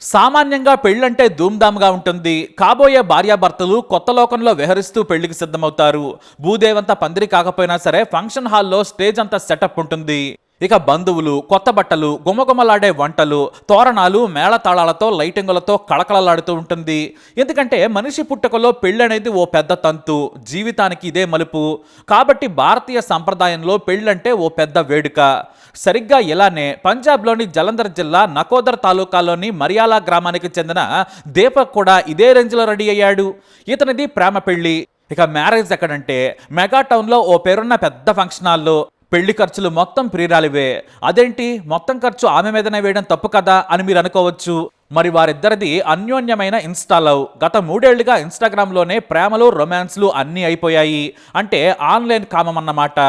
సామాన్యంగా పెళ్ళంటే ధూమ్ధామ్గా ఉంటుంది. కాబోయే భార్యాభర్తలు కొత్త లోకంలో విహరిస్తూ పెళ్ళికి సిద్ధమవుతారు. భూదేవంతా పందిరి కాకపోయినా సరే ఫంక్షన్ హాల్లో స్టేజ్ అంతా సెటప్ ఉంటుంది. ఇక బంధువులు కొత్త బట్టలు గుమగుమలాడే వంటలు తోరణాలు మేళతాళాలతో లైటింగులతో కళకళలాడుతూ ఉంటుంది. ఎందుకంటే మనిషి పుట్టుకలో పెళ్ళనేది ఓ పెద్ద తంతు జీవితానికి ఇదే మలుపు. కాబట్టి భారతీయ సంప్రదాయంలో పెళ్ళంటే ఓ పెద్ద వేడుక. సరిగ్గా ఇలానే పంజాబ్లోని జలంధర్ జిల్లా నకోదర్ తాలూకాలోని మరియాలా గ్రామానికి చెందిన దీపక్ కూడా ఇదే రేంజ్లో రెడీ అయ్యాడు. ఇతనిది ప్రేమ పెళ్ళి. ఇక మ్యారేజ్ ఎక్కడంటే మెగా టౌన్లో ఓ పేరున్న పెద్ద ఫంక్షన్ హాల్లో పెళ్ళి ఖర్చులు మొత్తం ప్రియురాలివే. అదేంటి? మొత్తం ఖర్చు ఆమె మీదనే వేయడం తప్పు కదా అని మీరు అనుకోవచ్చు. మరి వారిద్దరిది అన్యోన్యమైన ఇన్స్టా లవ్. గత మూడేళ్ళుగా ఇన్స్టాగ్రామ్లోనే ప్రేమలు రొమాన్స్లు అన్నీ అయిపోయాయి. అంటే ఆన్లైన్ కామం అన్నమాట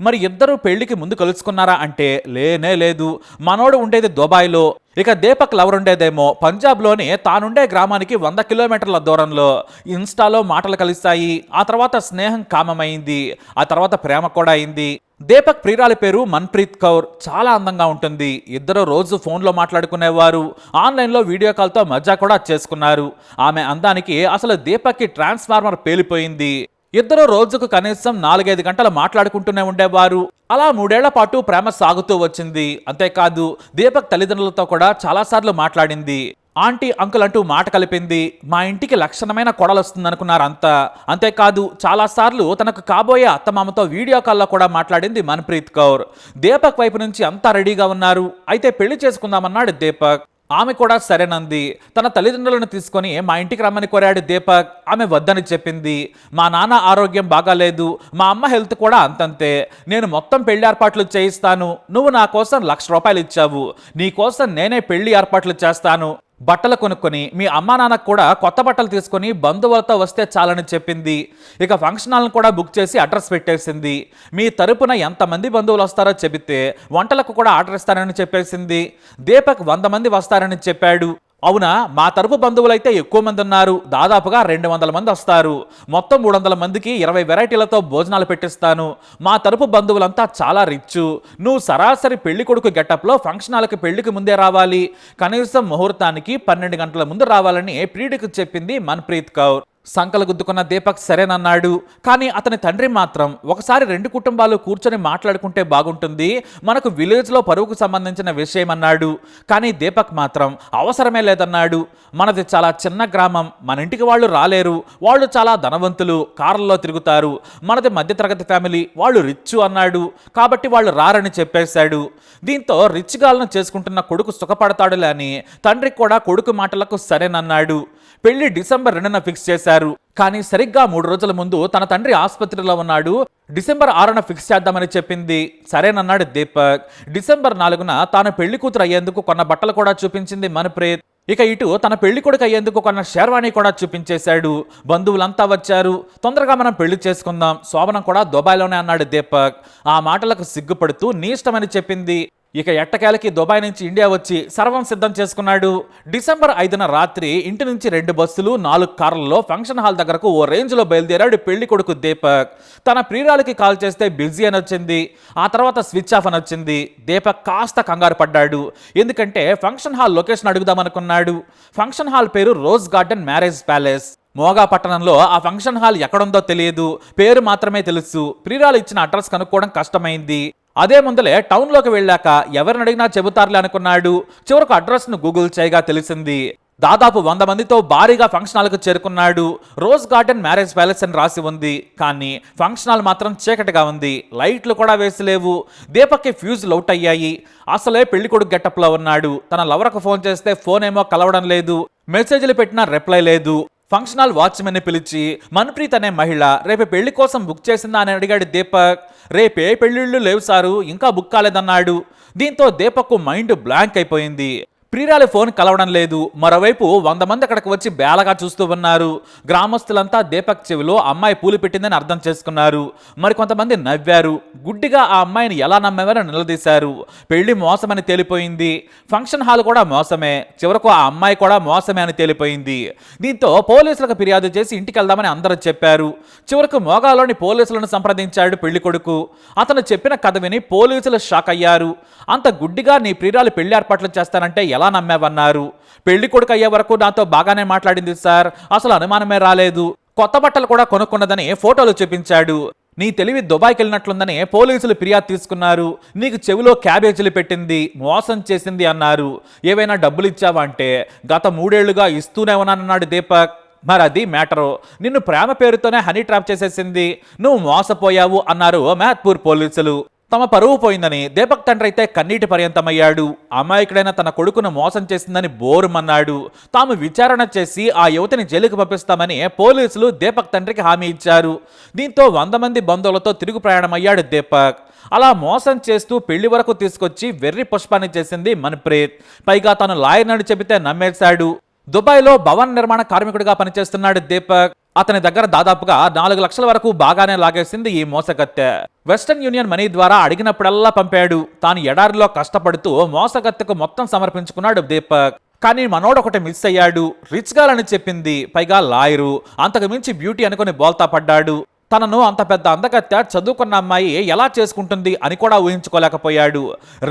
మరి ఇద్దరు పెళ్ళికి ముందు కలుసుకున్నారా అంటే లేనే లేదు. మనోడు ఉండేది దుబాయ్లో. ఇక దీపక్ లవర్ ఉండేదేమో. పంజాబ్లోని తానుండే గ్రామానికి వంద కిలోమీటర్ల దూరంలో ఇన్స్టాలో మాటలు కలిస్తాయి ఆ తర్వాత స్నేహం కామమైంది. ఆ తర్వాత ప్రేమ కూడా అయింది. దీపక్ ప్రియురాలి పేరు మన్ప్రీత్ కౌర్. చాలా అందంగా ఉంటుంది. ఇద్దరు రోజు ఫోన్లో మాట్లాడుకునేవారు. ఆన్లైన్లో వీడియో కాల్తో మజా కూడా చేసుకున్నారు. ఆమె అందానికి అసలు దీపక్కి ట్రాన్స్ఫార్మర్ పేలిపోయింది. ఇద్దరు రోజుకు కనీసం నాలుగైదు గంటలు మాట్లాడుకుంటూనే ఉండేవారు. అలా మూడేళ్ళ పాటు ప్రేమ సాగుతూ వచ్చింది. అంతేకాదు దీపక్ తల్లిదండ్రులతో కూడా చాలాసార్లు మాట్లాడింది. ఆంటీ అంకుల్ అంటూ మాట కలిపింది. మా ఇంటికి లక్షణమైన కొడలు వస్తుందనుకున్నారు అంతా. అంతేకాదు చాలాసార్లు తనకు కాబోయే అత్తమామతో వీడియో కాల్లో కూడా మాట్లాడింది మన్ప్రీత్ కౌర్. దీపక్ వైపు నుంచి అంతా రెడీగా ఉన్నారు. అయితే పెళ్ళి చేసుకుందామన్నాడు దీపక్. ఆమె కూడా సరేనంది తన తల్లిదండ్రులను తీసుకొని మా ఇంటికి రమ్మని కోరాడు దీపక్. ఆమె వద్దని చెప్పింది. మా నాన్న ఆరోగ్యం బాగాలేదు. మా అమ్మ హెల్త్ కూడా అంతంతే. నేను మొత్తం పెళ్ళి ఏర్పాట్లు చేయిస్తాను. నువ్వు నా కోసం లక్ష రూపాయలు ఇచ్చావు. నీ కోసం నేనే పెళ్ళి ఏర్పాట్లు చేస్తాను. బట్టలు కొనుక్కొని మీ అమ్మా నాన్నకు కూడా కొత్త బట్టలు తీసుకొని బంధువులతో వస్తే చాలని చెప్పింది. ఇక ఫంక్షన్ హాల్ని కూడా బుక్ చేసి అడ్రస్ పెట్టేసింది. మీ తరపున ఎంతమంది బంధువులు వస్తారో చెబితే వంటలకు కూడా ఆర్డర్ ఇస్తానని చెప్పేసింది. దీపక్ వంద మంది వస్తారని చెప్పాడు. అవునా? మా తరపు బంధువులైతే ఎక్కువ మంది ఉన్నారు. దాదాపుగా రెండు వందల మంది వస్తారు. మొత్తం మూడు వందల మందికి ఇరవై వెరైటీలతో భోజనాలు పెట్టిస్తాను. మా తరపు బంధువులంతా చాలా రిచ్ నువ్వు సరాసరి పెళ్ళి కొడుకు గెటప్లో ఫంక్షన్ హాల్కి పెళ్ళికి ముందే రావాలి. కనీసం ముహూర్తానికి పన్నెండు గంటల ముందు రావాలని ప్రీడికి చెప్పింది మన్ప్రీత్ కౌర్. సంకలు గుద్దుకున్న దీపక్ సరేనన్నాడు. కానీ అతని తండ్రి మాత్రం ఒకసారి రెండు కుటుంబాలు కూర్చొని మాట్లాడుకుంటే బాగుంటుంది. మనకు విలేజ్లో పరువుకు సంబంధించిన విషయం అన్నాడు కానీ దీపక్ మాత్రం అవసరమే లేదన్నాడు. మనది చాలా చిన్న గ్రామం మన ఇంటికి వాళ్ళు రాలేరు. వాళ్ళు చాలా ధనవంతులు కార్లలో తిరుగుతారు. మనది మధ్యతరగతి ఫ్యామిలీ వాళ్ళు రిచ్ అన్నాడు. కాబట్టి వాళ్ళు రారని చెప్పేశాడు. దీంతో రిచ్ గాలను చేసుకుంటున్న కొడుకు సుఖపడతాడులే అని తండ్రి కూడా కొడుకు మాటలకు సరేనన్నాడు. పెళ్ళి డిసెంబర్ రెండున ఫిక్స్ చేశారు. కానీ సరిగ్గా మూడు రోజుల ముందు తన తండ్రి ఆసుపత్రిలో ఉన్నాడు. డిసెంబర్ ఆరున ఫిక్స్ చేద్దామని చెప్పింది. సరేనన్నాడు దీపక్. డిసెంబర్ నాలుగున తాను పెళ్ళి కూతురు అయ్యేందుకు కొన్న బట్టలు కూడా చూపించింది మనుప్రీత్. ఇక ఇటు తన పెళ్ళి కొడుకు అయ్యేందుకు కొన్న షేర్వాణి కూడా చూపించేశాడు. బంధువులంతా వచ్చారు. తొందరగా మనం పెళ్ళి చేసుకుందాం. శోభనం కూడా దుబాయ్లోనే అన్నాడు దీపక్. ఆ మాటలకు సిగ్గుపడుతూ నీ ఇష్టమని చెప్పింది. ఇక ఎట్టకేలకి దుబాయ్ నుంచి ఇండియా వచ్చి సర్వం సిద్ధం చేసుకున్నాడు. డిసెంబర్ ఐదున రాత్రి ఇంటి నుంచి రెండు బస్సులు నాలుగు కార్లలో ఫంక్షన్ హాల్ దగ్గరకు ఓ రేంజ్లో బయలుదేరాడు పెళ్ళి కొడుకు దీపక్. తన ప్రియురాలకి కాల్ చేస్తే బిజీ అని వచ్చింది. ఆ తర్వాత స్విచ్ ఆఫ్ అని వచ్చింది. దీపక్ కాస్త కంగారు పడ్డాడు. ఎందుకంటే ఫంక్షన్ హాల్ లొకేషన్ అడుగుదామనుకున్నాడు. ఫంక్షన్ హాల్ పేరు rose garden marriage palace. Moga పట్టణంలో ఆ ఫంక్షన్ హాల్ ఎక్కడుందో తెలియదు. పేరు మాత్రమే తెలుసు. ప్రియురాలు ఇచ్చిన అడ్రస్ కనుక్కోవడం కష్టమైంది. అదే ముందలే టౌన్లోకి వెళ్ళాక ఎవరిని అడిగినా చెబుతారులే అనుకున్నాడు. చివరకు అడ్రస్ను గూగుల్ చేయగా తెలిసింది. దాదాపు వంద మందితో భారీగా ఫంక్షన్ హాల్కు చేరుకున్నాడు. రోజ్ గార్డెన్ మ్యారేజ్ ప్యాలెస్ అని రాసి ఉంది. కానీ ఫంక్షన్ హాల్ మాత్రం చీకటిగా ఉంది. లైట్లు కూడా వేసి లేవు దీపక్కి ఫ్యూజులు అవుట్ అయ్యాయి. అసలే పెళ్ళికొడుకు గెటప్లో ఉన్నాడు. తన లవర్కు ఫోన్ చేస్తే ఫోన్ ఏమో కలవడం లేదు. మెసేజ్లు పెట్టినా రిప్లై లేదు. ఫంక్షనల్ వాచ్మెన్ని పిలిచి మన్ప్రీత్ అనే మహిళ రేపు పెళ్ళి కోసం బుక్ చేసిందా? అని అడిగాడు దీపక్. రేపే పెళ్ళిళ్ళు లేవు సారు ఇంకా బుక్ కాలేదన్నాడు. దీంతో దీపక్కు మైండ్ బ్లాంక్ అయిపోయింది. ప్రియురాలి ఫోన్ కలవడం లేదు. మరోవైపు వంద మంది అక్కడికి వచ్చి బేలగా చూస్తూ ఉన్నారు. గ్రామస్తులంతా దీపక్ చెవిలో అమ్మాయి పూలు పెట్టిందని అర్థం చేసుకున్నారు. మరికొంతమంది నవ్వారు. గుడ్డిగా ఆ అమ్మాయిని ఎలా నమ్మేవారో నిలదీశారు. పెళ్ళి మోసమని తేలిపోయింది. ఫంక్షన్ హాల్ కూడా మోసమే. చివరకు ఆ అమ్మాయి కూడా మోసమే అని తేలిపోయింది. దీంతో పోలీసులకు ఫిర్యాదు చేసి ఇంటికి వెళ్దామని అందరూ చెప్పారు. చివరకు మోగాలోని పోలీసులను సంప్రదించాడు పెళ్ళి కొడుకు. అతను చెప్పిన కథ విని పోలీసులు షాక్ అయ్యారు. అంత గుడ్డిగా నీ ప్రియురాలు పెళ్ళి ఏర్పాట్లు చేస్తానంటే ఎలా నమ్మావన్నారు? పెళ్ళి కొడుకు అయ్యే వరకు నాతో బాగానే మాట్లాడింది సార్. అసలు అనుమానమే రాలేదు. కొత్త బట్టలు కూడా కొనుక్కున్నదని ఫోటోలు చూపించాడు. నీ తెలివి దుబాయ్కి వెళ్ళినట్లుందని పోలీసులు ఫిర్యాదు తీసుకున్నారు. నీకు చెవిలో క్యాబేజీలు పెట్టింది మోసం చేసింది అన్నారు. ఏవైనా డబ్బులు ఇచ్చావా అంటే గత మూడేళ్ళుగా ఇస్తూనే ఉన్నానన్నాడు దీపక్. మరి అది మ్యాటరు. నిన్ను ప్రేమ పేరుతోనే హనీ ట్రాప్ చేసేసింది. నువ్వు మోసపోయావు అన్నారు మేత్పూర్ పోలీసులు. తమ పరువు పోయిందని దీపక్ తండ్రి అయితే కన్నీటి పర్యంతమయ్యాడు. అమాయకుడైన తన కొడుకును మోసం చేసిందని బోరుమన్నాడు తాము విచారణ చేసి ఆ యువతిని జైలుకు పంపిస్తామని పోలీసులు దీపక్ తండ్రికి హామీ ఇచ్చారు. దీంతో వంద మంది బంధువులతో తిరుగు ప్రయాణమయ్యాడు దీపక్. అలా మోసం చేస్తూ పెళ్ళి వరకు తీసుకొచ్చి వెర్రి పుష్పాన్ని చేసింది మన్ప్రీత్. పైగా తను నడు చెబితే నమ్మేశాడు. దుబాయ్లో భవన నిర్మాణ కార్మికుడిగా పనిచేస్తున్నాడు దీపక్. అతని దగ్గర దాదాపుగా నాలుగు లక్షల వరకు బాగానే లాగేసింది ఈ మోసగత్తె. వెస్టర్న్ యూనియన్ మనీ ద్వారా అడిగినప్పుడల్లా పంపాడు. తాను ఎడారిలో కష్టపడుతూ మోసగత్తెకు మొత్తం సమర్పించుకున్నాడు దీపక్. కానీ మనోడు ఒకటి మిస్ అయ్యాడు. రిచ్ గాలని చెప్పింది. పైగా లాయరు. అంతకు మించి బ్యూటీ అనుకుని బోల్తా పడ్డాడు. తనను అంత పెద్ద అందగత్య చదువుకున్న అమ్మాయి ఎలా చేసుకుంటుంది అని కూడా ఊహించుకోలేకపోయాడు.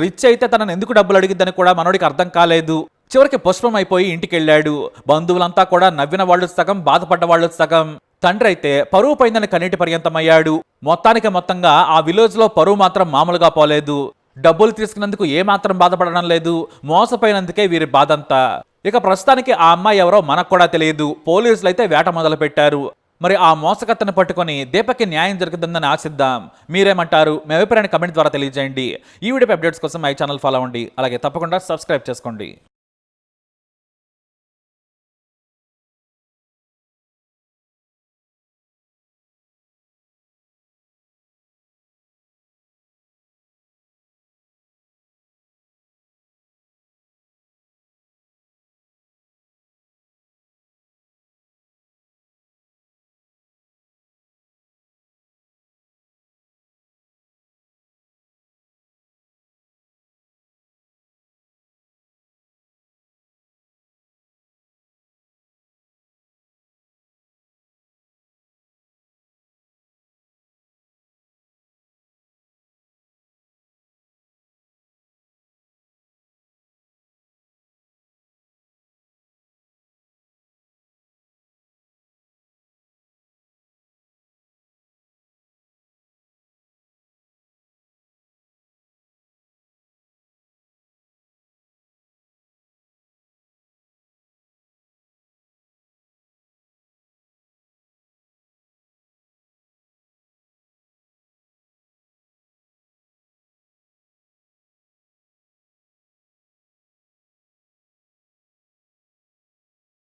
రిచ్ అయితే తనను ఎందుకు డబ్బులు అడిగిద్దని కూడా మనోడికి అర్థం కాలేదు. చివరికి పుష్పం అయిపోయి ఇంటికెళ్ళాడు. బంధువులంతా కూడా నవ్విన వాళ్ళు సగం బాధపడ్డ వాళ్ళు సగం. తండ్రి అయితే పరువు పైందని కన్నీటి పర్యంతమయ్యాడు. మొత్తానికి మొత్తంగా ఆ విలేజ్లో పరువు మాత్రం మామూలుగా పోలేదు. డబ్బులు తీసుకున్నందుకు ఏమాత్రం బాధపడడం లేదు. మోసపోయినందుకే వీరి బాధంతా. ఇక ప్రస్తుతానికి ఆ అమ్మాయి ఎవరో మనకు కూడా తెలియదు. పోలీసులు అయితే వేట మొదలు పెట్టారు మరి ఆ మోసకత్తను పట్టుకొని దీపక్కి న్యాయం జరుగుతుందని ఆశిద్దాం. మీరేమంటారు? మీ అభిప్రాయాన్ని కమెంట్ ద్వారా తెలియజేయండి. ఈ వీడియో అప్డేట్స్ కోసం మై ఛానల్ ఫాలో అవ్వండి. అలాగే తప్పకుండా సబ్స్క్రైబ్ చేసుకోండి.